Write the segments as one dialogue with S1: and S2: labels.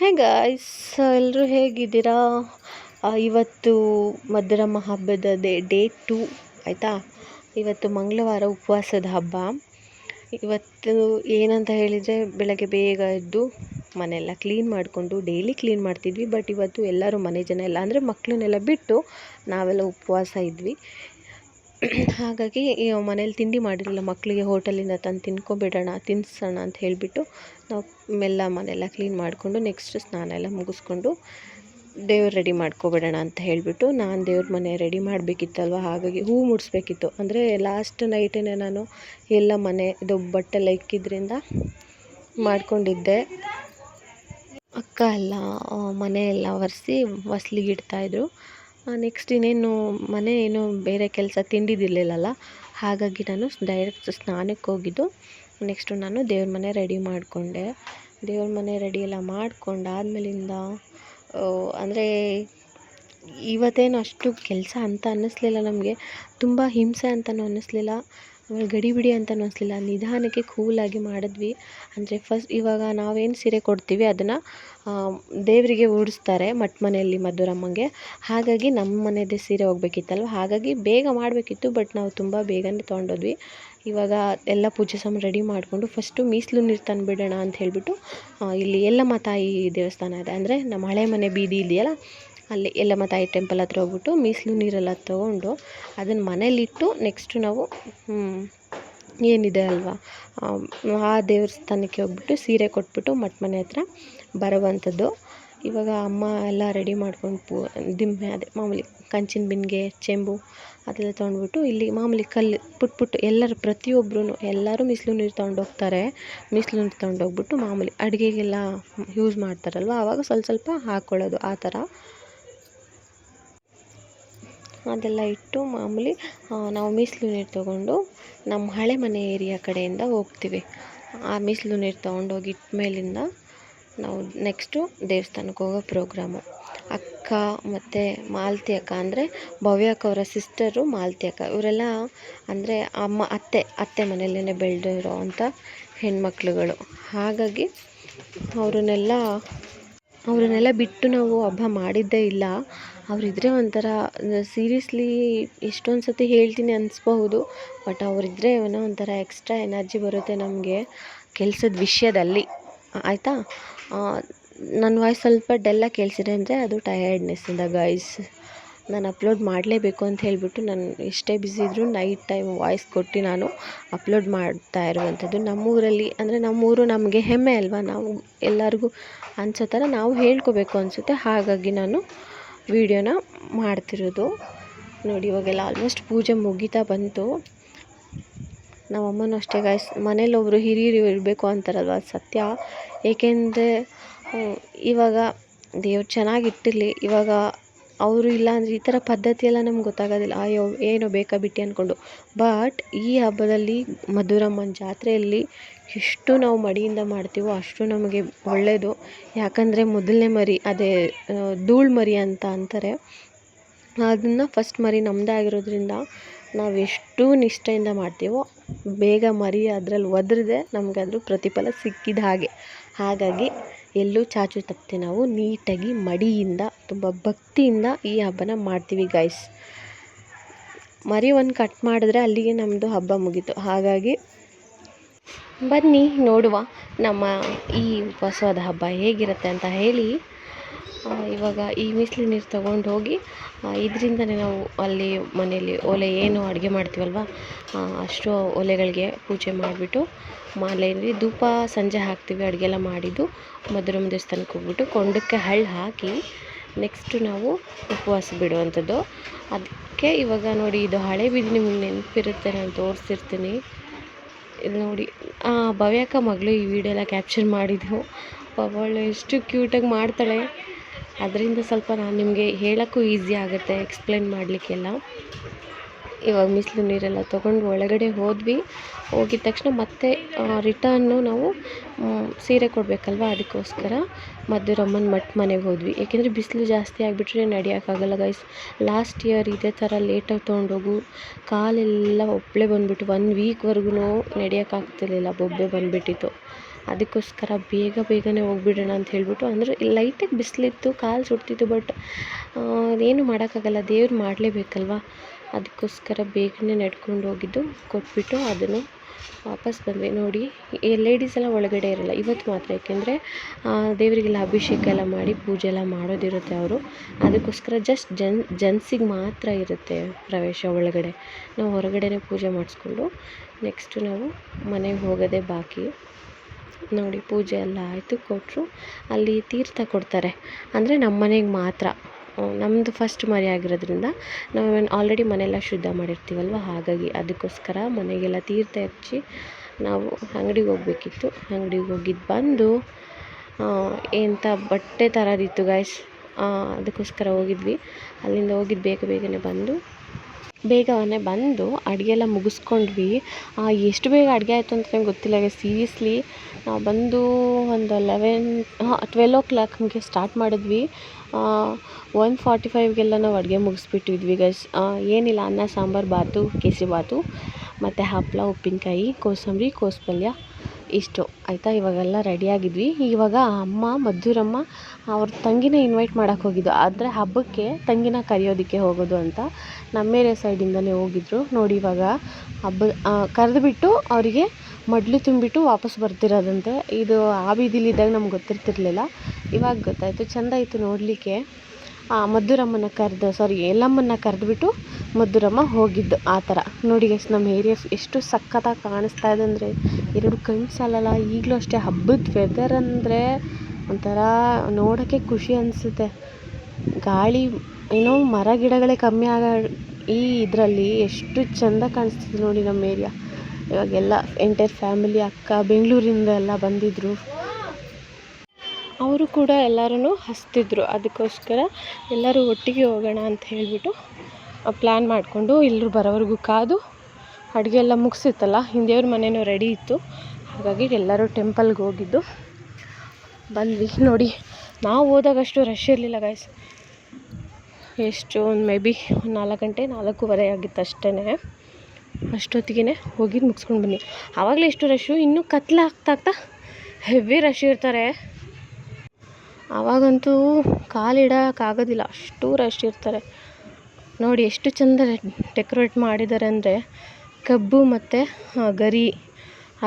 S1: Hey guys ಎಲ್ಲರೂ ಹೇಗಿದ್ದೀರಾ? ಇವತ್ತು ಮಧುರಮ್ಮ ಹಬ್ಬದ ಡೇ ಟು ಆಯಿತಾ? ಇವತ್ತು ಮಂಗಳವಾರ ಉಪವಾಸದ ಹಬ್ಬ. ಇವತ್ತು ಏನಂತ ಹೇಳಿದರೆ, ಬೆಳಗ್ಗೆ ಬೇಗ ಎದ್ದು ಮನೆಯೆಲ್ಲ ಕ್ಲೀನ್ ಮಾಡಿಕೊಂಡು ಡೈಲಿ ಕ್ಲೀನ್ ಮಾಡ್ತಿದ್ವಿ. ಬಟ್ ಇವತ್ತು ಎಲ್ಲರೂ ಮನೆ ಜನ ಎಲ್ಲ, ಅಂದರೆ ಮಕ್ಕಳನ್ನೆಲ್ಲ ಬಿಟ್ಟು ನಾವೆಲ್ಲ ಉಪವಾಸ ಇದ್ವಿ. ಹಾಗಾಗಿ ಮನೇಲಿ ತಿಂಡಿ ಮಾಡಿರಲಿಲ್ಲ. ಮಕ್ಕಳಿಗೆ ಹೋಟೆಲಿಂದ ತಂದು ತಿನ್ಕೊಬಿಡೋಣ ತಿನ್ನಿಸೋಣ ಅಂತ ಹೇಳಿಬಿಟ್ಟು ನಾವು ಮೆಲ್ಲ ಮನೆಯೆಲ್ಲ ಕ್ಲೀನ್ ಮಾಡಿಕೊಂಡು ನೆಕ್ಸ್ಟ್ ಸ್ನಾನ ಎಲ್ಲ ಮುಗಿಸ್ಕೊಂಡು ದೇವ್ರು ರೆಡಿ ಮಾಡ್ಕೊಬಿಡೋಣ ಅಂತ ಹೇಳಿಬಿಟ್ಟು ನಾನು ದೇವ್ರ ಮನೆ ರೆಡಿ ಮಾಡಬೇಕಿತ್ತಲ್ವ? ಹಾಗಾಗಿ ಹೂ ಮುಡಿಸ್ಬೇಕಿತ್ತು. ಅಂದರೆ ಲಾಸ್ಟ್ ನೈಟೇ ನಾನು ಎಲ್ಲ ಮನೆ ಇದು ಬಟ್ಟೆಲ್ಲ ಇಕ್ಕಿದ್ರಿಂದ ಮಾಡ್ಕೊಂಡಿದ್ದೆ. ಅಕ್ಕ ಎಲ್ಲ ಮನೆಯೆಲ್ಲ ಒರೆಸಿ ಹೊಸ್ಲಿಗೆ ಇಡ್ತಾಯಿದ್ರು ನೆಕ್ಸ್ಟ್ ಇನ್ನೇನು ಮನೆ ಏನು ಬೇರೆ ಕೆಲಸ ತಿಂಡಿದಿರಲಿಲ್ಲಲ್ಲ ಹಾಗಾಗಿ ನಾನು ಡೈರೆಕ್ಟ್ ಸ್ನಾನಕ್ಕೆ ಹೋಗಿದ್ದು. ನೆಕ್ಸ್ಟು ನಾನು ದೇವ್ರ ಮನೆ ರೆಡಿ ಮಾಡಿಕೊಂಡೆ. ದೇವ್ರ ಮನೆ ರೆಡಿ ಎಲ್ಲ ಮಾಡ್ಕೊಂಡಾದ್ಮೇಲಿಂದ ಅಂದರೆ ಇವತ್ತೇನು ಅಷ್ಟು ಕೆಲಸ ಅಂತ ಅನ್ನಿಸ್ಲಿಲ್ಲ ನಮಗೆ. ತುಂಬ ಹಿಂಸೆ ಅಂತಲೂ ಅನ್ನಿಸ್ಲಿಲ್ಲ. ಆಮೇಲೆ ಗಡಿಬಿಡಿ ಅಂತ ಅನ್ನಿಸ್ಲಿಲ್ಲ. ನಿಧಾನಕ್ಕೆ ಕೂಲಾಗಿ ಮಾಡಿದ್ವಿ. ಅಂದರೆ ಫಸ್ಟ್ ಇವಾಗ ನಾವೇನು ಸೀರೆ ಕೊಡ್ತೀವಿ ಅದನ್ನು ದೇವರಿಗೆ ಉಡಿಸ್ತಾರೆ ಮಠ ಮನೆಯಲ್ಲಿ ಮಧುರಮ್ಮಂಗೆ. ಹಾಗಾಗಿ ನಮ್ಮ ಮನೆಯದೇ ಸೀರೆ ಹೋಗ್ಬೇಕಿತ್ತಲ್ವ? ಹಾಗಾಗಿ ಬೇಗ ಮಾಡಬೇಕಿತ್ತು, ಬಟ್ ನಾವು ತುಂಬ ಬೇಗನೆ ತೊಗೊಂಡೋದ್ವಿ. ಇವಾಗ ಎಲ್ಲ ಪೂಜೆ ಸಾಮಾನು ರೆಡಿ ಮಾಡಿಕೊಂಡು ಫಸ್ಟು ಮೀಸಲು ನೀರು ತಂದುಬಿಡೋಣ ಅಂತ ಹೇಳಿಬಿಟ್ಟು ಇಲ್ಲಿ ಎಲ್ಲಮ್ಮ ತಾಯಿ ದೇವಸ್ಥಾನ ಇದೆ. ಅಂದರೆ ನಮ್ಮ ಹಳೆ ಮನೆ ಬೀದಿ ಇದೆಯಲ್ಲ ಅಲ್ಲಿ ಯಲ್ಲಮ್ಮ ತಾಯಿ ಟೆಂಪಲ್ ಹತ್ರ ಹೋಗ್ಬಿಟ್ಟು ಮೀಸಲು ನೀರೆಲ್ಲ ತೊಗೊಂಡು ಅದನ್ನು ಮನೇಲಿಟ್ಟು ನೆಕ್ಸ್ಟು ನಾವು ಏನಿದೆ ಅಲ್ವಾ, ಆ ದೇವಸ್ಥಾನಕ್ಕೆ ಹೋಗ್ಬಿಟ್ಟು ಸೀರೆ ಕೊಟ್ಬಿಟ್ಟು ಮಠ ಮನೆ ಹತ್ರ ಬರುವಂಥದ್ದು. ಇವಾಗ ಅಮ್ಮ ಎಲ್ಲ ರೆಡಿ ಮಾಡ್ಕೊಂಡು ಪೂ ದಿಮ್ಮೆ ಅದೇ ಮಾಮೂಲಿ ಕಂಚಿನ ಬಿನ್ಗೆ ಚೆಂಬು ಅದೆಲ್ಲ ತೊಗೊಂಡ್ಬಿಟ್ಟು ಇಲ್ಲಿ ಮಾಮೂಲಿ ಕಲ್ಲು, ಪುಟ್ ಪುಟ್ ಎಲ್ಲರೂ ಪ್ರತಿಯೊಬ್ಬರೂ ಎಲ್ಲರೂ ಮಿಸ್ಲು ನೀರು ತೊಗೊಂಡೋಗ್ತಾರೆ ಮೀಸಲು ನೀರು ತೊಗೊಂಡೋಗ್ಬಿಟ್ಟು ಮಾಮೂಲಿ ಅಡುಗೆಗೆಲ್ಲ ಯೂಸ್ ಮಾಡ್ತಾರಲ್ವ ಆವಾಗ ಸ್ವಲ್ಪ ಸ್ವಲ್ಪ ಹಾಕ್ಕೊಳ್ಳೋದು ಆ ಥರ. ಅದೆಲ್ಲ ಇಟ್ಟು ಮಾಮೂಲಿ ನಾವು ಮೀಸಲು ನೀರು ತೊಗೊಂಡು ನಮ್ಮ ಹಳೆ ಮನೆ ಏರಿಯಾ ಕಡೆಯಿಂದ ಹೋಗ್ತೀವಿ. ಆ ಮೀಸಲು ನೀರು ತೊಗೊಂಡೋಗಿ ಇಟ್ಮೇಲಿಂದ ನಾವು ನೆಕ್ಸ್ಟು ದೇವಸ್ಥಾನಕ್ಕೆ ಹೋಗೋ ಪ್ರೋಗ್ರಾಮು ಅಕ್ಕ ಮತ್ತು ಮಾಲತಿ ಅಕ್ಕ ಅಂದರೆ ಭವ್ಯಕ್ಕ ಅವರ ಸಿಸ್ಟರು ಮಾಲತಿ ಅಕ್ಕ. ಇವರೆಲ್ಲ ಅಂದರೆ ಅಮ್ಮ, ಅತ್ತೆ ಅತ್ತೆ ಮನೆಯಲ್ಲೇ ಬೆಳೆದಿರೋ ಅಂಥ ಹಾಗಾಗಿ ಅವ್ರನ್ನೆಲ್ಲ ಅವ್ರನ್ನೆಲ್ಲ ಬಿಟ್ಟು ನಾವು ಹಬ್ಬ ಮಾಡಿದ್ದೇ ಇಲ್ಲ. ಅವರಿದ್ರೆ ಒಂಥರ ಸೀರಿಯಸ್ಲಿ ಎಷ್ಟೊಂದು ಸತಿ ಹೇಳ್ತೀನಿ ಅನ್ನಿಸ್ಬಹುದು ಬಟ್ ಅವರಿದ್ರೆ ಏನೋ ಒಂಥರ ಎಕ್ಸ್ಟ್ರಾ ಎನರ್ಜಿ ಬರುತ್ತೆ ನಮಗೆ ಕೆಲಸದ ವಿಷಯದಲ್ಲಿ. ಆಯಿತಾ? ನನ್ನ ವಾಯ್ಸ್ ಸ್ವಲ್ಪ ಡಲ್ಲಾಗಿ ಕೇಳಿಸಿದೆ ಅಂದರೆ ಅದು ಟಯರ್ಡ್ನೆಸ್ಸಿಂದ ಗೈಸ್ ನಾನು ಅಪ್ಲೋಡ್ ಮಾಡಲೇಬೇಕು ಅಂತ ಹೇಳಿಬಿಟ್ಟು ನಾನು ಎಷ್ಟೇ ಬ್ಯುಸಿ ಇದ್ದರೂ ನೈಟ್ ಟೈಮ್ ವಾಯ್ಸ್ ಕೊಟ್ಟು ನಾನು ಅಪ್ಲೋಡ್ ಮಾಡ್ತಾ ಇರುವಂಥದ್ದು ನಮ್ಮೂರಲ್ಲಿ. ಅಂದರೆ ನಮ್ಮೂರು ನಮಗೆ ಹೆಮ್ಮೆ ಅಲ್ವಾ? ನಾವು ಎಲ್ಲರಿಗೂ ಅನ್ಸೋ ಥರ ನಾವು ಹೇಳ್ಕೋಬೇಕು ಅನಿಸುತ್ತೆ. ಹಾಗಾಗಿ ನಾನು ವೀಡಿಯೋನ ಮಾಡ್ತಿರೋದು. ನೋಡಿ, ಇವಾಗೆಲ್ಲ ಆಲ್ಮೋಸ್ಟ್ ಪೂಜೆ ಮುಗಿತಾ ಬಂತು. ನಮ್ಮ ಅಮ್ಮನೂ ಅಷ್ಟೇ ಗಾಯ್ಸ್ ಮನೇಲಿ ಒಬ್ಬರು ಹಿರಿಯರು ಇರಬೇಕು ಅಂತಾರಲ್ವ ಸತ್ಯ? ಏಕೆಂದರೆ ಇವಾಗ ದೇವ್ರು ಚೆನ್ನಾಗಿಟ್ಟಿರಲಿ. ಇವಾಗ ಅವರು ಇಲ್ಲ ಅಂದರೆ ಈ ಥರ ಪದ್ಧತಿ ಎಲ್ಲ ನಮ್ಗೆ ಗೊತ್ತಾಗೋದಿಲ್ಲ. ಅಯ್ಯೋ, ಏನೋ ಬೇಕಾ ಬಿಟ್ಟು ಅಂದ್ಕೊಂಡು ಬಟ್ ಈ ಹಬ್ಬದಲ್ಲಿ ಮಧುರಮ್ಮನ ಜಾತ್ರೆಯಲ್ಲಿ ಎಷ್ಟು ನಾವು ಮಡಿಯಿಂದ ಮಾಡ್ತೀವೋ ಅಷ್ಟು ನಮಗೆ ಒಳ್ಳೆಯದು ಯಾಕಂದರೆ ಮೊದಲನೇ ಮರಿ, ಅದೇ ಧೂಳು ಮರಿ ಅಂತ ಅಂತಾರೆ. ಅದನ್ನು ಫಸ್ಟ್ ಮರಿ ನಮ್ಮದೇ ಆಗಿರೋದ್ರಿಂದ ನಾವು ಎಷ್ಟು ನಿಷ್ಠೆಯಿಂದ ಮಾಡ್ತೀವೋ ಬೇಗ ಮರಿ ಅದ್ರಲ್ಲಿ ಒದರದೆ ನಮ್ಗೆ ಅದ್ರ ಪ್ರತಿಫಲ ಸಿಕ್ಕಿದ ಹಾಗೆ. ಹಾಗಾಗಿ ಎಲ್ಲೂ ಚಾಚು ತಪ್ಪದೆ ನಾವು ನೀಟಾಗಿ ಮಡಿಯಿಂದ ತುಂಬ ಭಕ್ತಿಯಿಂದ ಈ ಹಬ್ಬನ ಮಾಡ್ತೀವಿ ಗೈಸ್ ಮರಿ ಒಂದು ಕಟ್ ಮಾಡಿದ್ರೆ ಅಲ್ಲಿಗೆ ನಮ್ಮದು ಹಬ್ಬ ಮುಗೀತು. ಹಾಗಾಗಿ ಬನ್ನಿ ನೋಡುವ ನಮ್ಮ ಈ ಉಪವಾಸದ ಹಬ್ಬ ಹೇಗಿರುತ್ತೆ ಅಂತ ಹೇಳಿ ಇವಾಗ ಈ ಮಿಸ್ಲಿ ನೀರು ತೊಗೊಂಡು ಹೋಗಿ ಇದರಿಂದನೇ ನಾವು ಅಲ್ಲಿ ಮನೆಯಲ್ಲಿ ಒಲೆ ಏನು ಅಡುಗೆ ಮಾಡ್ತೀವಲ್ವ ಅಷ್ಟು ಒಲೆಗಳಿಗೆ ಪೂಜೆ ಮಾಡಿಬಿಟ್ಟು ಮಾಲೆಯಲ್ಲಿ ಧೂಪ ಸಂಜೆ ಹಾಕ್ತೀವಿ ಅಡುಗೆ ಎಲ್ಲ ಮಾಡಿದ್ದು ಮಧುರಮ್ಮ ದೇವಸ್ಥಾನಕ್ಕೆ ಹೋಗ್ಬಿಟ್ಟು ಕೊಂಡಕ್ಕೆ ಹಳ್ಳು ಹಾಕಿ ನೆಕ್ಸ್ಟು ನಾವು ಉಪವಾಸ ಬಿಡುವಂಥದ್ದು. ಅದಕ್ಕೆ ಇವಾಗ ನೋಡಿ, ಇದು ಹಳೆ ಬೀದಿ ನಿಮ್ಗೆ ನೆನಪಿರುತ್ತೆ, ನಾನು ತೋರಿಸಿರ್ತೀನಿ. ಇದು ನೋಡಿ, ಆ, ಭವ್ಯಕ್ಕ ಮಗಳು ಈ ವಿಡಿಯೋ ಎಲ್ಲ ಕ್ಯಾಪ್ಚರ್ ಮಾಡಿದ್ದು. ಪಾಪ ಅವಳು ಎಷ್ಟು ಕ್ಯೂಟಾಗಿ ಮಾಡ್ತಾಳೆ. ಅದರಿಂದ ಸ್ವಲ್ಪ ನಾನು ನಿಮಗೆ ಹೇಳೋಕ್ಕೂ ಈಸಿ ಆಗುತ್ತೆ ಎಕ್ಸ್ಪ್ಲೇನ್ ಮಾಡಲಿಕ್ಕೆಲ್ಲ. ಇವಾಗ ಬಿಸಿಲು ನೀರೆಲ್ಲ ತೊಗೊಂಡು ಒಳಗಡೆ ಹೋದ್ವಿ. ಹೋಗಿದ ತಕ್ಷಣ ಮತ್ತೆ ರಿಟರ್ನು ನಾವು ಸೀರೆ ಕೊಡಬೇಕಲ್ವ ಅದಕ್ಕೋಸ್ಕರ ಮಧುರಮ್ಮನ ಮಠ ಮನೆಗೆ ಹೋದ್ವಿ. ಏಕೆಂದರೆ ಬಿಸಿಲು ಜಾಸ್ತಿ ಆಗಿಬಿಟ್ರೆ ನಡೆಯೋಕ್ಕಾಗಲ್ಲ ಗೈಸ್ ಲಾಸ್ಟ್ ಇಯರ್ ಇದೇ ಥರ ಲೇಟಾಗಿ ತೊಗೊಂಡೋಗು, ಕಾಲೆಲ್ಲ ಒಪ್ಪಳೆ ಬಂದುಬಿಟ್ಟು ಒನ್ ವೀಕ್ವರೆಗೂ ನಡೆಯೋಕ್ಕಾಗ್ತಿರ್ಲಿಲ್ಲ ಬೊಬ್ಬೆ ಬಂದುಬಿಟ್ಟಿತ್ತು. ಅದಕ್ಕೋಸ್ಕರ ಬೇಗ ಬೇಗನೆ ಹೋಗ್ಬಿಡೋಣ ಅಂತ ಹೇಳಿಬಿಟ್ಟು, ಅಂದರೆ ಲೈಟಾಗಿ ಬಿಸಿಲಿತ್ತು, ಕಾಲು ಸುಡ್ತಿತ್ತು ಬಟ್ ಏನು ಮಾಡೋಕ್ಕಾಗಲ್ಲ, ದೇವ್ರು ಮಾಡಲೇಬೇಕಲ್ವ? ಅದಕ್ಕೋಸ್ಕರ ಬೇಗನೆ ನಡ್ಕೊಂಡು ಹೋಗಿದ್ದು, ಕೊಟ್ಬಿಟ್ಟು ಅದನ್ನು ವಾಪಸ್ ಬಂದ್ವಿ. ನೋಡಿ ಲೇಡೀಸ್ ಎಲ್ಲ ಒಳಗಡೆ ಇರಲ್ಲ, ಇವತ್ತು ಮಾತ್ರ ಏಕೆಂದರೆ ದೇವರಿಗೆಲ್ಲ ಅಭಿಷೇಕ ಎಲ್ಲ ಮಾಡಿ ಪೂಜೆ ಎಲ್ಲ ಮಾಡೋದಿರುತ್ತೆ ಅವರು. ಅದಕ್ಕೋಸ್ಕರ ಜಸ್ಟ್ ಜನ್, ಜನ್ಸಿಗೆ ಮಾತ್ರ ಇರುತ್ತೆ ಪ್ರವೇಶ ಒಳಗಡೆ. ನಾವು ಹೊರಗಡೆನೇ ಪೂಜೆ ಮಾಡಿಸ್ಕೊಂಡು ನೆಕ್ಸ್ಟು ನಾವು ಮನೆಗೆ ಹೋಗೋದೇ ಬಾಕಿ. ನೋಡಿ ಪೂಜೆ ಎಲ್ಲ ಆಯಿತು ಕೊಟ್ಟರು ಅಲ್ಲಿ ತೀರ್ಥ ಕೊಡ್ತಾರೆ. ಅಂದರೆ ನಮ್ಮ ಮನೆಗೆ ಮಾತ್ರ. ನಮ್ಮದು ಫಸ್ಟ್ ಮರಿ ಆಗಿರೋದ್ರಿಂದ ನಾವು ಆಲ್ರೆಡಿ ಮನೆಯೆಲ್ಲ ಶುದ್ಧ ಮಾಡಿರ್ತೀವಲ್ವ? ಹಾಗಾಗಿ ಅದಕ್ಕೋಸ್ಕರ ಮನೆಗೆಲ್ಲ ತೀರ್ಥ ಹಚ್ಚಿ ನಾವು ಅಂಗಡಿಗೆ ಹೋಗ್ಬೇಕಿತ್ತು. ಅಂಗ್ಡಿಗೆ ಹೋಗಿದ್ದು ಬಂದು ಎಂಥ ಬಟ್ಟೆ ತರೋದಿತ್ತು ಗಾಯ್ಸ್ ಅದಕ್ಕೋಸ್ಕರ ಹೋಗಿದ್ವಿ. ಅಲ್ಲಿಂದ ಹೋಗಿದ್ದು ಬೇಗ ಬೇಗನೆ ಬಂದು ಬೇಗನೆ ಬಂದು ಅಡುಗೆ ಎಲ್ಲ ಮುಗಿಸ್ಕೊಂಡ್ವಿ ಎಷ್ಟು ಬೇಗ ಅಡುಗೆ ಆಯಿತು ಅಂತ ನಂಗೆ ಗೊತ್ತಿಲ್ಲ ಸೀರಿಯಸ್ಲಿ ನಾವು ಬಂದು ಒಂದು ಲೆವೆನ್ ಹಾಂ ಟ್ವೆಲ್ ಓ ಕ್ಲಾಕ್ ಹಾಗೆ ಸ್ಟಾರ್ಟ್ ಮಾಡಿದ್ವಿ. ಒನ್ ಫಾರ್ಟಿ ಫೈವ್ಗೆಲ್ಲ ನಾವು ಅಡುಗೆ ಮುಗಿಸ್ಬಿಟ್ಟಿದ್ವಿ ಗೈಸ್ ಏನಿಲ್ಲ, ಅನ್ನ, ಸಾಂಬಾರು, ಬಾತು ಕೇಸರಿಬಾತು ಮತ್ತು ಹಪ್ಪಳ ಉಪ್ಪಿನಕಾಯಿ, ಕೋಸಂಬರಿ ಕೋಸು ಪಲ್ಯ ಇಷ್ಟು. ಆಯಿತಾ? ಇವಾಗೆಲ್ಲ ರೆಡಿಯಾಗಿದ್ವಿ ಇವಾಗ ಅಮ್ಮ, ಮಧುರಮ್ಮ ಅವ್ರ ತಂಗಿನ ಇನ್ವೈಟ್ ಮಾಡೋಕೆ ಹೋಗಿದ್ದು. ಆದರೆ ಹಬ್ಬಕ್ಕೆ ತಂಗಿನ ಕರೆಯೋದಕ್ಕೆ ಹೋಗೋದು ಅಂತ ನಮ್ಮ ಏರಿಯಾ ಸೈಡಿಂದಲೇ ಹೋಗಿದ್ರು. ನೋಡಿ ಇವಾಗ ಹಬ್ಬ ಕರೆದುಬಿಟ್ಟು ಅವರಿಗೆ ಮಡ್ಲು ತುಂಬಿಟ್ಟು ವಾಪಸ್ ಬರ್ತಿರೋದಂತೆ. ಇದು ಆ ಬೀದಿಲಿದ್ದಾಗ ನಮ್ಗೆ ಗೊತ್ತಿರ್ತಿರಲಿಲ್ಲ. ಇವಾಗ ಗೊತ್ತಾಯಿತು. ಚೆಂದ ಇತ್ತು ನೋಡಲಿಕ್ಕೆ. ಮದ್ದೂರಮ್ಮನ ಕರೆದು ಸಾರಿ ಎಲ್ಲಮ್ಮನ ಕರೆದ್ಬಿಟ್ಟು ಮದ್ದೂರಮ್ಮ ಹೋಗಿದ್ದು ಆ ಥರ. ನೋಡಿ ಗೈಸ್ ನಮ್ಮ ಏರಿಯಾ ಎಷ್ಟು ಸಖತ್ತಾಗಿ ಕಾಣಿಸ್ತಾ ಇದೆ ಅಂದರೆ ಎರಡು ಕಣ್ಣು ಸಾಲಲ್ಲ ಈಗಲೂ ಅಷ್ಟೇ ಹಬ್ಬದ ವೆದರ್ ಅಂದರೆ ಒಂಥರ ನೋಡೋಕ್ಕೆ ಖುಷಿ ಅನಿಸುತ್ತೆ. ಗಾಳಿ, ಏನೋ ಮರ ಗಿಡಗಳೇ ಕಮ್ಮಿ ಆಗ ಈ ಇದರಲ್ಲಿ ಎಷ್ಟು ಚಂದ ಕಾಣಿಸ್ತಿದೆ ನೋಡಿ ನಮ್ಮ ಏರಿಯಾ ಇವಾಗೆಲ್ಲ ಎಂಟೈರ್ ಫ್ಯಾಮಿಲಿ ಅಕ್ಕ, ಬೆಂಗಳೂರಿಂದ ಎಲ್ಲ ಬಂದಿದ್ದರು ಅವರು ಕೂಡ ಎಲ್ಲರೂ ಹಸ್ತಿದ್ರು. ಅದಕ್ಕೋಸ್ಕರ ಎಲ್ಲರೂ ಒಟ್ಟಿಗೆ ಹೋಗೋಣ ಅಂತ ಹೇಳಿಬಿಟ್ಟು ಪ್ಲ್ಯಾನ್ ಮಾಡಿಕೊಂಡು ಎಲ್ಲರೂ ಬರೋವರೆಗೂ ಕಾದು ಅಡುಗೆ ಎಲ್ಲ ಮುಗಿಸಿತ್ತಲ್ಲ, ಹಿಂದೆಯವ್ರ ಮನೆಯೂ ರೆಡಿ ಇತ್ತು. ಹಾಗಾಗಿ ಎಲ್ಲರೂ ಟೆಂಪಲ್ಗೆ ಹೋಗಿದ್ದು. ಬಂದ್ವಿ. ನೋಡಿ, ನಾವು ಹೋದಾಗಷ್ಟು ರಶ್ ಇರಲಿಲ್ಲ ಗಾಯ್ಸ್ ಎಷ್ಟು? ಒಂದು ಮೇ ಬಿ ಒಂದು ನಾಲ್ಕು ಗಂಟೆ, ನಾಲ್ಕೂವರೆ ಆಗಿತ್ತು ಅಷ್ಟೇ ಅಷ್ಟೊತ್ತಿಗೆ ಹೋಗಿದ್ದು ಮುಗಿಸ್ಕೊಂಡು ಬನ್ನಿ ಆವಾಗಲೇ ಎಷ್ಟು ರಶ್ಶು ಇನ್ನೂ ಕತ್ಲಾಗ್ತಾ ಆಗ್ತಾ ಹೆವಿ ರಶ್ ಇರ್ತಾರೆ. ಆವಾಗಂತೂ ಕಾಲಿಡೋಕ್ಕಾಗೋದಿಲ್ಲ ಅಷ್ಟು ರಶ್ ಇರ್ತಾರೆ. ನೋಡಿ ಎಷ್ಟು ಚಂದ ಡೆಕೋರೇಟ್ ಮಾಡಿದ್ದಾರೆ ಅಂದರೆ ಕಬ್ಬು ಮತ್ತು ಗರಿ.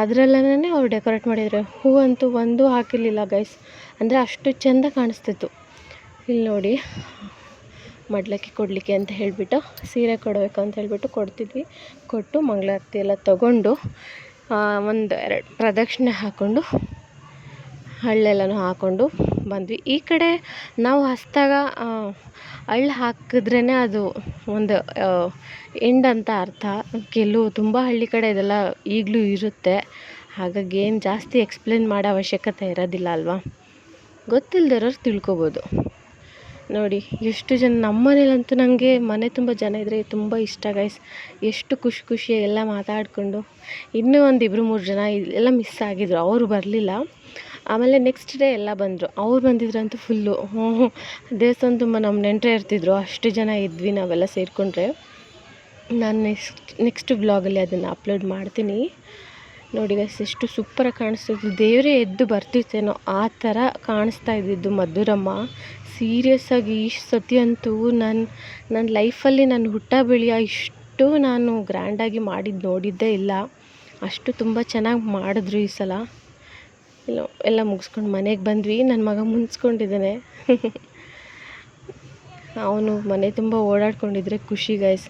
S1: ಅದರಲ್ಲೇನೆ ಅವ್ರು ಡೆಕೋರೇಟ್ ಮಾಡಿದ್ದಾರೆ ಹೂವಂತೂ ಒಂದೂ ಹಾಕಿರಲಿಲ್ಲ ಗೈಸ್ ಅಂದರೆ ಅಷ್ಟು ಚೆಂದ ಕಾಣಿಸ್ತಿತ್ತು. ಇಲ್ಲಿ ನೋಡಿ, ಮಡ್ಲಕ್ಕಿ ಕೊಡಲಿಕ್ಕೆ ಅಂತ ಹೇಳಿಬಿಟ್ಟು, ಸೀರೆ ಕೊಡಬೇಕು ಅಂತ ಹೇಳಿಬಿಟ್ಟು ಕೊಡ್ತಿದ್ವಿ. ಕೊಟ್ಟು ಮಂಗಳಾರತಿ ಎಲ್ಲ ತಗೊಂಡು ಒಂದು ಎರಡು ಪ್ರದಕ್ಷಿಣೆ ಹಾಕ್ಕೊಂಡು ಹಳ್ಳೆಲ್ಲನೂ ಹಾಕ್ಕೊಂಡು ಬಂದ್ವಿ. ಈ ಕಡೆ ನಾವು ಹಸ್ದಾಗ ಹಳ್ಳು ಹಾಕಿದ್ರೇ ಅದು ಒಂದು ಎಂಡ್ ಅಂತ ಅರ್ಥ. ಕೆಲವು ತುಂಬ ಹಳ್ಳಿ ಕಡೆ ಇದೆಲ್ಲ ಈಗಲೂ ಇರುತ್ತೆ. ಹಾಗಾಗಿ ಏನು ಜಾಸ್ತಿ ಎಕ್ಸ್ಪ್ಲೇನ್ ಮಾಡೋ ಅವಶ್ಯಕತೆ ಇರೋದಿಲ್ಲ ಅಲ್ವಾ? ಗೊತ್ತಿಲ್ದಿರೋರು ತಿಳ್ಕೊಬೋದು. ನೋಡಿ, ಎಷ್ಟು ಜನ, ನಮ್ಮ ಮನೇಲಂತೂ ನನಗೆ ಮನೆ ತುಂಬ ಜನ ಇದ್ದರೆ ತುಂಬ ಇಷ್ಟ ಗೈಸ್ ಎಷ್ಟು ಖುಷಿ ಖುಷಿ ಎಲ್ಲ ಮಾತಾಡಿಕೊಂಡು, ಇನ್ನೂ ಒಂದು ಇಬ್ಬರು ಮೂರು ಜನ ಎಲ್ಲ ಮಿಸ್ ಆಗಿದ್ರು. ಅವರು ಬರಲಿಲ್ಲ. ಆಮೇಲೆ ನೆಕ್ಸ್ಟ್ ಡೇ ಎಲ್ಲ ಬಂದರು. ಅವ್ರು ಬಂದಿದ್ರಂತೂ ಫುಲ್ಲು ದೇವಸ್ಥಾನ ತುಂಬ ನಮ್ಮ ನೆಂಟರೇ ಇರ್ತಿದ್ರು. ಅಷ್ಟು ಜನ ಇದ್ವಿ ನಾವೆಲ್ಲ ಸೇರಿಕೊಂಡ್ರೆ. ನಾನು ನೆಕ್ಸ್ಟ್ ನೆಕ್ಸ್ಟ್ ಬ್ಲಾಗಲ್ಲಿ ಅದನ್ನು ಅಪ್ಲೋಡ್ ಮಾಡ್ತೀನಿ. ನೋಡಿ ಗೈಸ್ ಎಷ್ಟು ಸೂಪರಾಗಿ ಕಾಣಿಸ್ತಿತ್ತು. ದೇವರೇ ಎದ್ದು ಬರ್ತಿತ್ತೇನೋ ಆ ಥರ ಕಾಣಿಸ್ತಾ ಇದ್ದಿದ್ದು ಮಧುರಮ್ಮ. ಸೀರಿಯಸ್ಸಾಗಿ ಇಷ್ಟು ಸತಿ ಅಂತೂ ನನ್ನ ನನ್ನ ಲೈಫಲ್ಲಿ ನಾನು ಹುಟ್ಟ ಬೆಳೆಯ ಇಷ್ಟು ನಾನು ಗ್ರ್ಯಾಂಡಾಗಿ ಮಾಡಿದ್ದು ನೋಡಿದ್ದೇ ಇಲ್ಲ. ಅಷ್ಟು ತುಂಬ ಚೆನ್ನಾಗಿ ಮಾಡಿದ್ರು ಈ ಸಲ. ಎಲ್ಲ ಎಲ್ಲ ಮುಗಿಸ್ಕೊಂಡು ಮನೆಗೆ ಬಂದ್ವಿ. ನನ್ನ ಮಗ ಮುನ್ಸ್ಕೊಂಡಿದ್ದಾನೆ ಅವನು ಮನೆ ತುಂಬ ಓಡಾಡ್ಕೊಂಡಿದ್ರೆ ಖುಷಿ ಗೈಸ್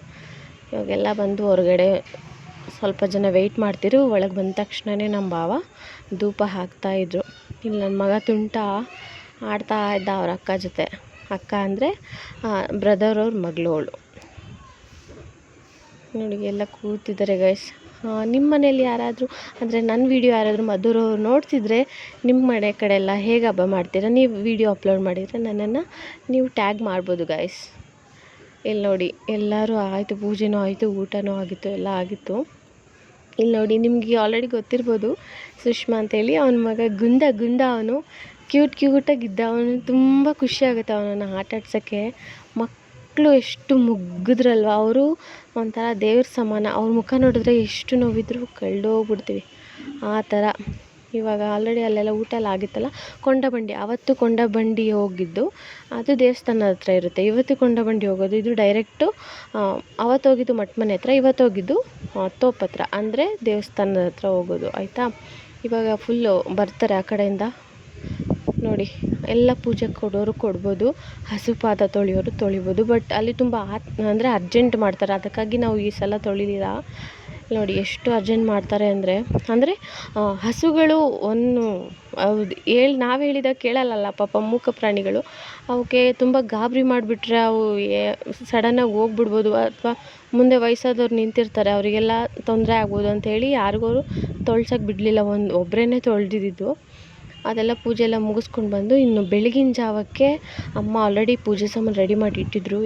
S1: ಇವಾಗೆಲ್ಲ ಬಂದು ಹೊರಗಡೆ ಸ್ವಲ್ಪ ಜನ ವೆಯ್ಟ್ ಮಾಡ್ತಿರು. ಒಳಗೆ ಬಂದ ತಕ್ಷಣವೇ ನಮ್ಮ ಭಾವ ಧೂಪ ಹಾಕ್ತಾಯಿದ್ರು ಇಲ್ಲಿ ನನ್ನ ಮಗ ತುಂಟ ಆಡ್ತಾ ಇದ್ದ ಅವ್ರ ಅಕ್ಕ ಜೊತೆ. ಅಕ್ಕ ಅಂದರೆ ಬ್ರದರ್ ಅವ್ರ ಮಗಳು ಅವಳು. ನೋಡಿ, ಎಲ್ಲ ಕೂತಿದ್ದಾರೆ ಗೈಸ್ ನಿಮ್ಮ ಮನೇಲಿ ಯಾರಾದರೂ, ಅಂದರೆ ನನ್ನ ವೀಡಿಯೋ ಯಾರಾದರೂ ಮಧುರವ್ರು ನೋಡ್ತಿದ್ರೆ ನಿಮ್ಮ ಮನೆ ಕಡೆ ಎಲ್ಲ ಹೇಗೆ ಹಬ್ಬ ಮಾಡ್ತೀರಾ? ನೀವು ವೀಡಿಯೋ ಅಪ್ಲೋಡ್ ಮಾಡಿದರೆ ನನ್ನನ್ನು ನೀವು ಟ್ಯಾಗ್ ಮಾಡ್ಬೋದು ಗಾಯ್ಸ್ ಇಲ್ಲಿ ನೋಡಿ, ಎಲ್ಲರೂ ಆಯಿತು, ಪೂಜೆನೂ ಆಯಿತು, ಊಟನೂ ಆಗಿತ್ತು, ಎಲ್ಲ ಆಗಿತ್ತು. ಇಲ್ಲಿ ನೋಡಿ, ನಿಮಗೆ ಆಲ್ರೆಡಿ ಗೊತ್ತಿರ್ಬೋದು, ಸುಷ್ಮಾ ಅಂತೇಳಿ ಅವನ ಮಗ ಗುಂದ ಗುಂದ ಅವನು ಕ್ಯೂಟ್ ಕ್ಯೂಟಾಗಿದ್ದ ಅವನು, ತುಂಬ ಖುಷಿ ಆಗುತ್ತೆ ಅವನನ್ನು ಆಟ ಆಡ್ಸೋಕ್ಕೆ ಮಕ್ಕಳು ಎಷ್ಟು ಮುಗ್ಗಿದ್ರಲ್ವ? ಅವರು ಒಂಥರ ದೇವ್ರ ಸಮಾನ. ಅವ್ರ ಮುಖ ನೋಡಿದ್ರೆ ಎಷ್ಟು ನೋವಿದ್ರೂ ಕಳೆದೋಗ್ಬಿಡ್ತೀವಿ ಆ ಥರ. ಇವಾಗ ಆಲ್ರೆಡಿ ಅಲ್ಲೆಲ್ಲ ಊಟ ಎಲ್ಲ ಆಗಿತ್ತಲ್ಲ? ಕೊಂಡಬಂಡಿ. ಅವತ್ತು ಕೊಂಡಬಂಡಿ ಹೋಗಿದ್ದು. ಅದು ದೇವಸ್ಥಾನದ ಹತ್ರ ಇರುತ್ತೆ. ಇವತ್ತು ಕೊಂಡಬಂಡಿ ಹೋಗೋದು. ಇದು ಡೈರೆಕ್ಟು ಅವತ್ತು ಹೋಗಿದ್ದು ಮಠ ಮನೆ ಹತ್ರ. ಇವತ್ತು ಹೋಗಿದ್ದು ತೋಪ್ ಹತ್ರ. ಅಂದರೆ ದೇವಸ್ಥಾನದ ಹತ್ರ ಹೋಗೋದು. ಆಯಿತಾ? ಇವಾಗ ಫುಲ್ಲು ಬರ್ತಾರೆ ಆ ಕಡೆಯಿಂದ. ನೋಡಿ, ಎಲ್ಲ ಪೂಜೆ ಕೊಡೋರು ಕೊಡ್ಬೋದು, ಹಸು ಪಾದ ತೊಳೆಯೋರು ತೊಳಿಬೋದು ಬಟ್ ಅಲ್ಲಿ ತುಂಬ ಆತ್, ಅಂದರೆ ಅರ್ಜೆಂಟ್ ಮಾಡ್ತಾರೆ. ಅದಕ್ಕಾಗಿ ನಾವು ಈ ಸಲ ತೊಳಿಲಿಲ್ಲ. ನೋಡಿ, ಎಷ್ಟು ಅರ್ಜೆಂಟ್ ಮಾಡ್ತಾರೆ ಅಂದರೆ ಅಂದರೆ ಹಸುಗಳು ಒಂದು ಹೇಳಿ, ನಾವು ಹೇಳಿದಾಗ ಕೇಳಲ್ಲಲ್ಲ, ಪಾಪ ಮೂಕ ಪ್ರಾಣಿಗಳು, ಅವಕ್ಕೆ ತುಂಬ ಗಾಬರಿ ಮಾಡಿಬಿಟ್ರೆ ಅವು ಸಡನ್ನಾಗಿ ಹೋಗ್ಬಿಡ್ಬೋದು, ಅಥವಾ ಮುಂದೆ ವಯಸ್ಸಾದವ್ರು ನಿಂತಿರ್ತಾರೆ, ಅವರಿಗೆಲ್ಲ ತೊಂದರೆ ಆಗ್ಬೋದು ಅಂಥೇಳಿ ಯಾರಿಗೂ ತೊಳ್ಸೋಕೆ ಬಿಡಲಿಲ್ಲ. ಒಂದು ಒಬ್ಬರೇ ತೊಳೆದಿದ್ದು. ಅದೆಲ್ಲ ಪೂಜೆ ಎಲ್ಲ ಮುಗಿಸ್ಕೊಂಡು ಬಂದು ಇನ್ನು ಬೆಳಗಿನ ಜಾವಕ್ಕೆ ಅಮ್ಮ ಆಲ್ರೆಡಿ ಪೂಜೆ ಸಾಮಾನು ರೆಡಿ ಮಾಡಿ ಇಟ್ಟಿದ್ರು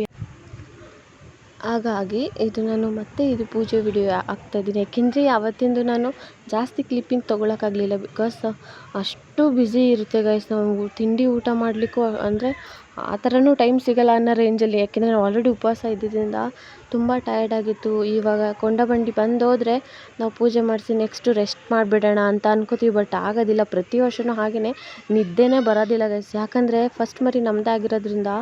S1: ಹಾಗಾಗಿ ಇದು ನಾನು ಮತ್ತೆ ಇದು ಪೂಜೆ ವಿಡಿಯೋ ಹಾಕ್ತಾಯಿದ್ದೀನಿ ಯಾಕೆಂದರೆ ಅವತ್ತಿಂದು ನಾನು ಜಾಸ್ತಿ ಕ್ಲಿಪ್ಪಿಂಗ್ ತೊಗೊಳಕ್ಕಾಗಲಿಲ್ಲ ಬಿಕಾಸ್ ಅಷ್ಟು ಬ್ಯುಸಿ ಇರುತ್ತೆ ಗೈಸ್ ನಾವು ತಿಂಡಿ ಊಟ ಮಾಡಲಿಕ್ಕೂ ಅಂದರೆ ಆ ಥರನೂ ಟೈಮ್ ಸಿಗಲ್ಲ ಅನ್ನೋ ರೇಂಜಲ್ಲಿ ಯಾಕೆಂದರೆ ನಾವು ಆಲ್ರೆಡಿ ಉಪವಾಸ ಇದ್ದಿದ್ದರಿಂದ ತುಂಬ ಟಯರ್ಡ್ ಆಗಿತ್ತು. ಇವಾಗ ಕೊಂಡಬಂಡಿ ಬಂದೋದ್ರೆ ನಾವು ಪೂಜೆ ಮಾಡಿಸಿ ನೆಕ್ಸ್ಟು ರೆಸ್ಟ್ ಮಾಡಿಬಿಡೋಣ ಅಂತ ಅನ್ಕೋತೀವಿ. ಬಟ್ ಆಗೋದಿಲ್ಲ. ಪ್ರತಿ ವರ್ಷವೂ ಹಾಗೆಯೇ ನಿದ್ದೆನೇ ಬರೋದಿಲ್ಲ ಗೈಸ್ ಯಾಕಂದರೆ ಫಸ್ಟ್ ಮರಿ ನಮ್ಮದೇ ಆಗಿರೋದ್ರಿಂದ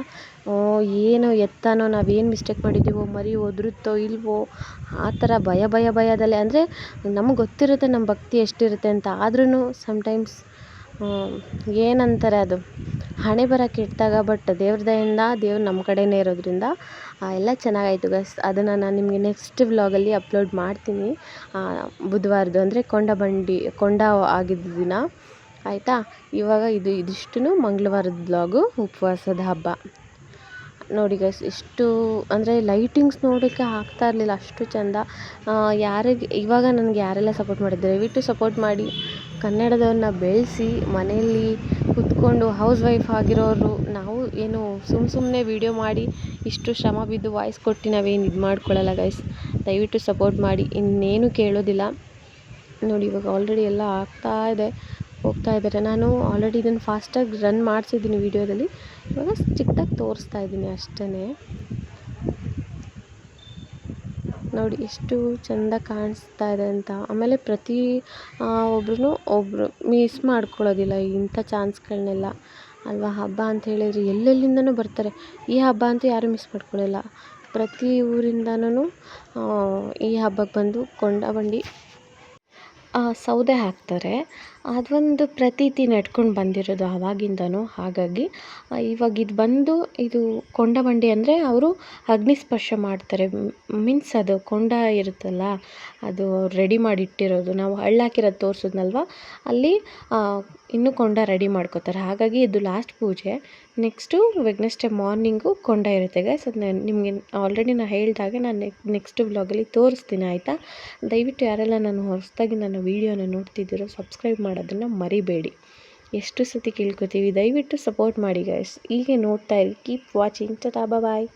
S1: ಏನು ಎತ್ತನೋ, ನಾವೇನು ಮಿಸ್ಟೇಕ್ ಮಾಡಿದ್ದೀವೋ ಮರಿ ಒದರುತ್ತೋ, ಇಲ್ವೋ, ಆ ಥರ ಭಯ ಭಯ, ಭಯದಲ್ಲೇ. ಅಂದರೆ ನಮ್ಗೆ ಗೊತ್ತಿರುತ್ತೆ ನಮ್ಮ ಭಕ್ತಿ ಎಷ್ಟಿರುತ್ತೆ ಅಂತ. ಆದ್ರೂ ಸಮ್ಟೈಮ್ಸ್ ಏನಂತಾರೆ ಅದು? ಹಣೆ ಬರ ಕೆಟ್ಟಾಗ ಬಟ್ ದೇವ್ರ ದಯೆಯಿಂದ, ದೇವ್ರು ನಮ್ಮ ಕಡೆಯೇ ಇರೋದ್ರಿಂದ ಎಲ್ಲ ಚೆನ್ನಾಗಾಯಿತು ಗಸ್ ಅದನ್ನು ನಾನು ನಿಮಗೆ ನೆಕ್ಸ್ಟ್ ವ್ಲಾಗಲ್ಲಿ ಅಪ್ಲೋಡ್ ಮಾಡ್ತೀನಿ. ಬುಧವಾರದ್ದು ಅಂದರೆ ಕೊಂಡ ಬಂಡಿ, ಕೊಂಡ ಆಗಿದ್ದ ದಿನ. ಆಯಿತಾ? ಇವಾಗ ಇದು ಇದಿಷ್ಟು ಮಂಗಳವಾರದ ವ್ಲಾಗು ಉಪವಾಸದ ಹಬ್ಬ. ನೋಡಿ ಗಸ್ ಇಷ್ಟು ಅಂದರೆ ಲೈಟಿಂಗ್ಸ್ ನೋಡೋಕ್ಕೆ ಆಗ್ತಾ ಇರಲಿಲ್ಲ, ಅಷ್ಟು ಚೆಂದ. ಯಾರಿಗೆ, ಇವಾಗ ನನಗೆ ಯಾರೆಲ್ಲ ಸಪೋರ್ಟ್ ಮಾಡಿದ್ದಾರೆ, ದಯವಿಟ್ಟು ಸಪೋರ್ಟ್ ಮಾಡಿ. ಕನ್ನಡದವ್ರನ್ನ ಬೆಳೆಸಿ ಮನೆಯಲ್ಲಿ ಕುತ್ಕೊಂಡು ಹೌಸ್ ವೈಫ್ ಆಗಿರೋರು, ನಾವು ಏನು ಸುಮ್ಮ ಸುಮ್ಮನೆ ವೀಡಿಯೋ ಮಾಡಿ ಇಷ್ಟು ಶ್ರಮ ಬಿದ್ದು ವಾಯ್ಸ್ ಕೊಟ್ಟು ನಾವೇನು ಇದು ಮಾಡ್ಕೊಳ್ಳಲ್ಲ ಗೈಸ್ ದಯವಿಟ್ಟು ಸಪೋರ್ಟ್ ಮಾಡಿ. ಇನ್ನೇನು ಕೇಳೋದಿಲ್ಲ. ನೋಡಿ, ಇವಾಗ ಆಲ್ರೆಡಿ ಎಲ್ಲ ಆಗ್ತಾ ಇದೆ, ಹೋಗ್ತಾ ಇದ್ದಾರೆ. ನಾನು ಆಲ್ರೆಡಿ ಇದನ್ನು ಫಾಸ್ಟಾಗಿ ರನ್ ಮಾಡಿಸಿದ್ದೀನಿ ವೀಡಿಯೋದಲ್ಲಿ. ಇವಾಗ ಚಿಕ್ಕದಾಗಿ ತೋರಿಸ್ತಾ ಇದ್ದೀನಿ ಅಷ್ಟೇ ನೋಡಿ, ಎಷ್ಟು ಚಂದ ಕಾಣಿಸ್ತಾ ಇದೆ ಅಂತ. ಆಮೇಲೆ ಪ್ರತಿ ಒಬ್ರು ಒಬ್ಬರು ಮಿಸ್ ಮಾಡ್ಕೊಳ್ಳೋದಿಲ್ಲ ಇಂಥ ಚಾನ್ಸ್ಗಳನ್ನೆಲ್ಲ ಅಲ್ವಾ? ಹಬ್ಬ ಅಂತ ಹೇಳಿದರೆ ಎಲ್ಲೆಲ್ಲಿಂದನೂ ಬರ್ತಾರೆ. ಈ ಹಬ್ಬ ಅಂತೂ ಯಾರೂ ಮಿಸ್ ಮಾಡ್ಕೊಳ್ಳಲ್ಲ ಪ್ರತಿ ಊರಿಂದನೂ ಈ ಹಬ್ಬಕ್ಕೆ ಬಂದು ಕೊಂಡ ಬಂಡಿ ಸೌದೆ ಹಾಕ್ತಾರೆ. ಅದೊಂದು ಪ್ರತೀತಿ ನಡ್ಕೊಂಡು ಬಂದಿರೋದು ಆವಾಗಿಂದನೂ ಹಾಗಾಗಿ ಇವಾಗ ಇದು ಬಂದು ಇದು ಕೊಂಡ ಬಂಡಿ ಅಂದರೆ ಅವರು ಅಗ್ನಿಸ್ಪರ್ಶ ಮಾಡ್ತಾರೆ. ಮೀನ್ಸ್ ಅದು ಕೊಂಡ ಇರುತ್ತಲ್ಲ, ಅದು ರೆಡಿ ಮಾಡಿ ಇಟ್ಟಿರೋದು ನಾವು ಹಳ್ಳಾಕಿರೋದು ತೋರಿಸಿದ್ನಲ್ವ? ಅಲ್ಲಿ ಇನ್ನೂ ಕೊಂಡ ರೆಡಿ ಮಾಡ್ಕೋತಾರೆ. ಹಾಗಾಗಿ ಇದು ಲಾಸ್ಟ್ ಪೂಜೆ. ನೆಕ್ಸ್ಟು ವೆಗ್ನೆಸ್ಡೇ ಮಾರ್ನಿಂಗು ಕೊಂಡ ಇರುತ್ತೆ ಗೈಸ್ ಅದನ್ನ ನಿಮಗೆ ಆಲ್ರೆಡಿ ನಾನು ಹೇಳಿದಾಗೆ ನಾನು ನೆಕ್ಸ್ಟ್ ವ್ಲಾಗಲ್ಲಿ ತೋರಿಸ್ತೀನಿ, ಆಯಿತಾ? ದಯವಿಟ್ಟು ಯಾರೆಲ್ಲ ನಾನು ಹೊಸದಾಗಿ ನನ್ನ ವೀಡಿಯೋನ ನೋಡ್ತಿದ್ದೀರೋ ಸಬ್ಸ್ಕ್ರೈಬ್ ಮಾಡೋದನ್ನು ಮರಿಬೇಡಿ. ಎಷ್ಟು ಸತಿ ಕೇಳ್ಕೊತೀವಿ, ದಯವಿಟ್ಟು ಸಪೋರ್ಟ್ ಮಾಡಿ ಗೈಸ್ ಹೀಗೆ ನೋಡ್ತಾ ಇರಿ. ಕೀಪ್ ವಾಚಿಂಗ್ ಟಾಟಾ ಬಾಯ್